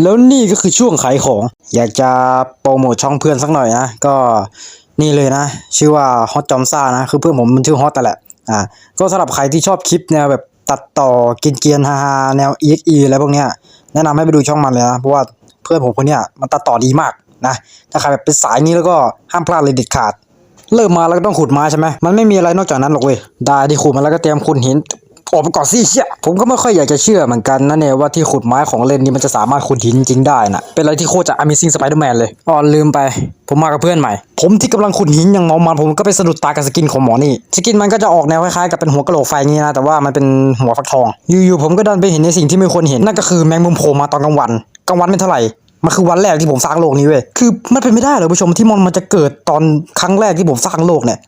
แล้วนี่ก็คือช่วงขายของ อยากจะโปรโมทช่องเพื่อนสักหน่อยนะ ก็นี่เลยนะ ชื่อว่าฮอตจอมซ่านะ คือเพื่อนผมมันชื่อฮอตแต่แหละ อ่า ก็สำหรับใครที่ชอบคลิปแนวแบบตัดต่อกินเกียนฮาแนว EXE อะไรพวกเนี้ย แนะนำให้ไปดูช่องมันเลยนะ เพราะว่าเพื่อนผมคนเนี้ยมันตัดต่อดีมากนะ ถ้าใครแบบเป็นสายนี้แล้วก็ห้ามพลาดเลยเด็ดขาด เริ่มมาแล้วก็ต้องขุดไม้ใช่ไหมมันไม่มีอะไรนอกจากนั้นหรอกเว้ย ได้ที่ขุดมาแล้วก็เตรียมขุดหิน ออกไปก่อนสิเชี่ยผมก็ไม่ค่อยอยากจะเชื่อเหมือนกันนะเนี่ยว่าที่ขุดไม้ของเล่นนี่มันจะสามารถขุดหินจริงได้นะเป็นอะไรที่โคตรจะ Amazing Spider-Man เลยอ๋อลืมไป ผมมากับเพื่อนใหม่ ผมที่กำลังขุดหินอย่างเมามันผมก็ไปสะดุดตากับสกินของหมอนี่สกินมันก็จะออกแนวคล้ายๆกับเป็นหัวกะโหลกไฟงี้นะแต่ว่ามันเป็นหัวฟักทอง อยู่ๆผมก็ดันไปเห็นในสิ่งที่ไม่ควรเห็นนั่นก็คือแมงมุมโผล่มาตอนกลางวันกลางวันไม่เท่าไหร่มันคือวันแรกที่ผมสร้างโลกนี้เว้ย คือมันเป็นไม่ได้เลยผู้ชมที่มันมันจะเกิดตอนครั้งแรกที่ผมสร้างโลกเนี่ย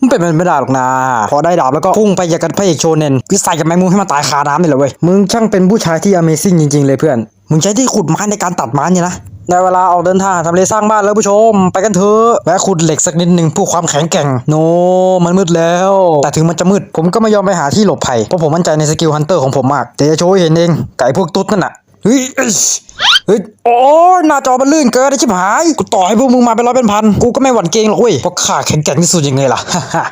มันเป็นไปไม่ได้หรอกนะพอได้ดาบแล้วก็พุ่งไปอย่างกับพระเอกโชเนนวิสัยกับแมงมุมให้มันตายคาน้ำนี่แหละเว้ยมึงช่างเป็นผู้ชายที่ Amazing จริงๆเลยเพื่อน มึงใช้ที่ขุดไม้ในการตัดไม้เนี่ยนะในเวลาออกเดินทางทำเลสร้างบ้านแล้วผู้ชม ไปกันเถอะแวะขุดเหล็กสักนิดหนึ่งเพื่อความแข็งแกร่ง โน มันมืดแล้ว แต่ถึงมันจะมืด ผมก็ไม่ยอมไปหาที่หลบภัยเพราะผมมั่นใจในสกิลฮันเตอร์ของผมมากแต่จะโชว์ให้เห็นเองไก่พวกตุ๊ดนั่นน่ะ เฮ้ยเอ้ยเฮ้ยโอ้หน้าจอมันลื่นเกินไอ้ชิบหาย กูต่อให้พวกมึงมาเป็นร้อยเป็นพัน กูก็ไม่หวั่นเกรงหรอกเว้ย เพราะข้าแข็งแกร่งที่สุดยังไงล่ะ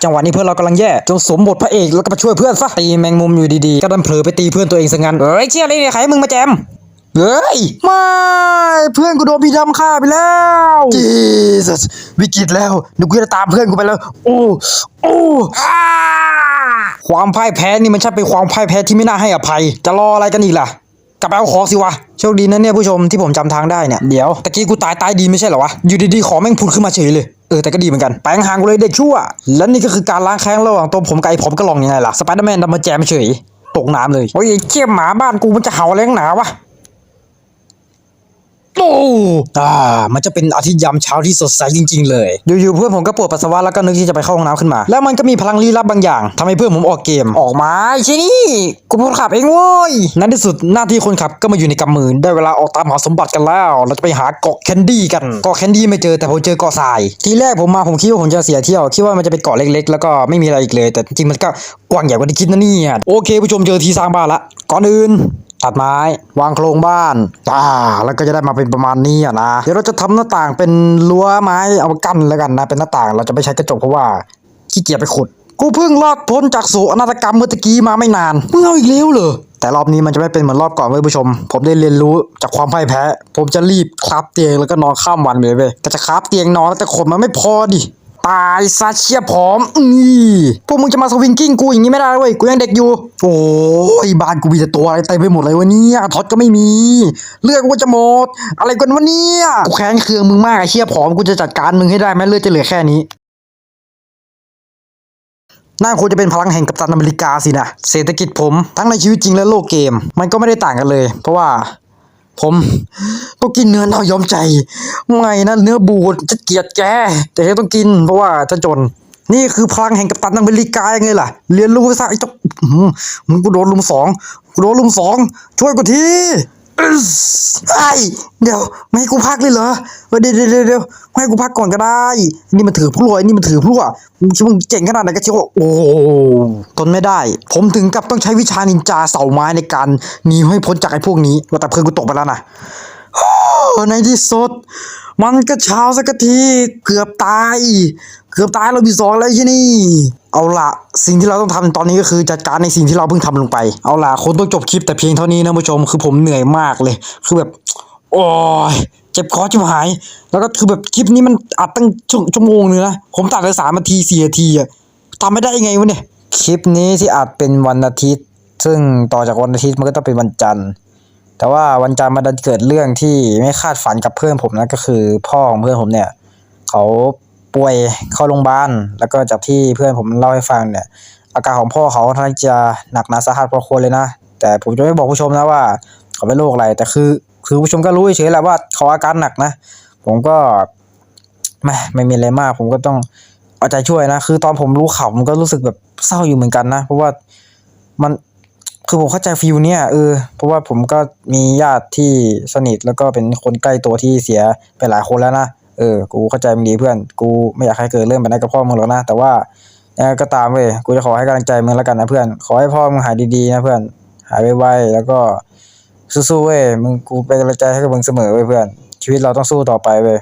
จังหวะนี้เพื่อนเรากำลังแย่ จงสมบทพระเอกแล้วก็มาช่วยเพื่อนซะ ตีแมงมุมอยู่ดีๆ ก็ดันเผลอไปตีเพื่อนตัวเองซะงั้นเฮ้ยเชี่ยเลยเนี่ยใครให้มึงมาแจมเฮ้ย ไม่ เพื่อนกูโดนพี่ดำฆ่าไปแล้วจีสวิกฤตแล้วเดี๋ยวกูจะตามเพื่อนกูไปแล้ว โอ้ โอ้อ้าความพ่ายแพ้นี่มันช่างเป็นความพ่ายแพ้ที่ไม่น่าให้อภัย จะรออะไรกันอีกล่ะ กลับไปเอาของสิวะ โชคดีนะเนี่ยผู้ชมที่ผมจำทางได้เนี่ย เดี๋ยวตะกี้กูตายตายดีไม่ใช่เหรอวะ อยู่ดีๆ ของแม่งผุดขึ้นมาเฉยเลย เออแต่ก็ดีเหมือนกัน แปลงห่างกูเลยเด็กชั่ว และนี่ก็คือการล้างแค้นระหว่างตัวผมกับไอ้ผมก็ลองยังไงล่ะ สไปเดอร์แมนดันมาแจมเฉย ตกน้ำเลย โอ้ยไอ้เขี้ยหมาบ้านกูมันจะเห่าแรงหนาวะ โอ้อ่า มันจะเป็นอาทิตย์ยามเช้าที่สดใสจริง ๆ เลยอยู่ๆเพื่อนผมก็ปวดปัสสาวะแล้วก็นึกที่จะไปเข้าห้องน้ำขึ้นมา แล้วมันก็มีพลังลี้ลับบางอย่างทำให้เพื่อนผมออกเกมออกมาใช่นี่กูเป็นคนขับเองเว้ยในที่สุดหน้าที่คนขับก็มาอยู่ในกำมือได้เวลาออกตามหาสมบัติกันแล้ว เราจะไปหาเกาะแคนดี้กันเกาะแคนดี้ไม่เจอแต่ผมเจอเกาะทราย ทีแรกผมมาผมคิดว่าผมจะเสียเที่ยวคิดว่ามันจะเป็นเกาะเล็ก ๆ แล้วก็ไม่มีอะไรอีกเลย แต่จริงๆมันก็กว้างใหญ่กว่าที่คิดนะเนี่ยโอเคผู้ชมเจอที่สร้างบ้านละก่อนอื่น ตัดไม้วางโครงบ้านอ่าแล้วก็จะได้มาเป็นประมาณนี้อะนะเดี๋ยวเราจะทำหน้าต่างเป็นรั้วไม้เอามากั้นแล้วกันนะ เป็นหน้าต่างเราจะไม่ใช้กระจกเพราะว่าขี้เกียจไปขุด กูเพิ่งรอดพ้นจากโศกนาฏกรรมเมื่อตะกี้มาไม่นานมึงเอาอีกแล้วเหรอแต่รอบนี้มันจะไม่เป็นเหมือนรอบก่อนเว้ยผู้ชม ผมได้เรียนรู้จากความพ่ายแพ้ ผมจะรีบคราบเตียงแล้วก็นอนข้ามวันไปเลยเว้ยแต่จะคราบเตียงนอนแต่ขนมันไม่พอดิ ตายซะเชียผอมนี่พวกมึงจะมาสวิงกิ้งกูอย่างนี้ไม่ได้เว้ยกูยังเด็กอยู่ โอ้ยบ้านกูมีแต่ตัวอะไรเต็มไปหมดเลยวะเนี่ยท็อตก็ไม่มี เลือดกูจะหมด อะไรกันวะเนี่ยกูแค้นเคืองมึงมากไอ้เชียผอมกูจะจัดการมึงให้ได้แม้เลือดจะเหลือแค่นี้น่าควรจะเป็นพลังแห่งกัปตันอเมริกาสินะ เศรษฐกิจผมทั้งในชีวิตจริงและโลกเกม มันก็ไม่ได้ต่างกันเลย เพราะว่า ผมก็กินเนื้อเน่ายอมใจ ไม่นะเนื้อบูดจะเกลียดแก แต่ยังต้องกินเพราะว่าจะจน นี่คือพลังแห่งกัปตันอเมริกายังไงล่ะ เรียนรู้ซะไอ้เจ้ามึงกูโดนลุมสองกูโดนลุมสองช่วยกูที ไอ้เดี๋ยวไม่ให้กูพักเลยเหรอเดี๋ยวเดี๋ยวเดี๋ยวไม่ให้กูพักก่อนก็ได้ นี่มันถือพลั่วไอ้นี่มันถือพลั่วมึงคิมึงเจ๋งขนาดไหนก็เชียวโอ้ทนไม่ได้ ผมถึงกับต้องใช้วิชานินจาเสาไม้ในการหนีให้พ้นจากไอ้พวกนี้ว่าแต่เพื่อนกูตกไปแล้วนะในที่สุด มันก็เช้าสักทีเกือบตาย กือบตายเรามีสองแล้วที่นี่ เอาละสิ่งที่เราต้องทำตอนนี้ก็คือจัดการในสิ่งที่เราเพิ่งทำลงไป เอาละคนต้องจบคลิปแต่เพียงเท่านี้นะผู้ชม คือผมเหนื่อยมากเลย คือแบบ โอ้ยเจ็บคอจิบหาย แล้วก็คือแบบคลิปนี้มันอัดตั้งชั่วชั่วโมงนึงนะ ผมตัดไปสามนาทีสี่นาทีอะทำไม่ได้ยังไงวะเนี่ย คลิปนี้ที่อัดเป็นวันอาทิตย์ ซึ่งต่อจากวันอาทิตย์มันก็ต้องเป็นวันจันทร์แต่ว่าวันจันทร์มันดันเกิดเรื่องที่ไม่คาดฝันกับเพื่อนผมนะก็คือพ่อของเพื่อนผมเนี่ย เขา ป่วยเข้าโรงพยาบาลแล้วก็จากที่เพื่อนผมเล่าให้ฟังเนี่ย อาการของพ่อเขาค่อนจะหนักหนาสาหัสพอควรเลยนะ แต่ผมจะไม่บอกผู้ชมนะว่าเขาเป็นโรคอะไร แต่คือคือผู้ชมก็รู้เฉยๆแหละว่าเขาอาการหนักนะ ผมก็ไม่ไม่มีอะไรมาก ผมก็ต้องเอาใจช่วยนะ คือตอนผมรู้ข่าวผมก็รู้สึกแบบเศร้าอยู่เหมือนกันนะ เพราะว่ามันคือผมเข้าใจฟิลเนี่ยเออเพราะว่าผมก็มีญาติที่สนิทแล้วก็เป็นคนใกล้ตัวที่เสียไปหลายคนแล้วนะ เออ กูเข้าใจมึงดีเพื่อน กูไม่อยากให้เกิดเรื่องแบบนั้นกับพ่อมึงหรอกนะ แต่ว่าเนี่ยก็ตามเว้ย กูจะขอให้กำลังใจมึงแล้วกันนะเพื่อน ขอให้พ่อมึงหายดีๆนะเพื่อน หายไวๆ แล้วก็สู้ๆเว้ย มึงกูเป็นกำลังใจให้กับมึงเสมอเว้ยเพื่อน ชีวิตเราต้องสู้ต่อไปเว้ย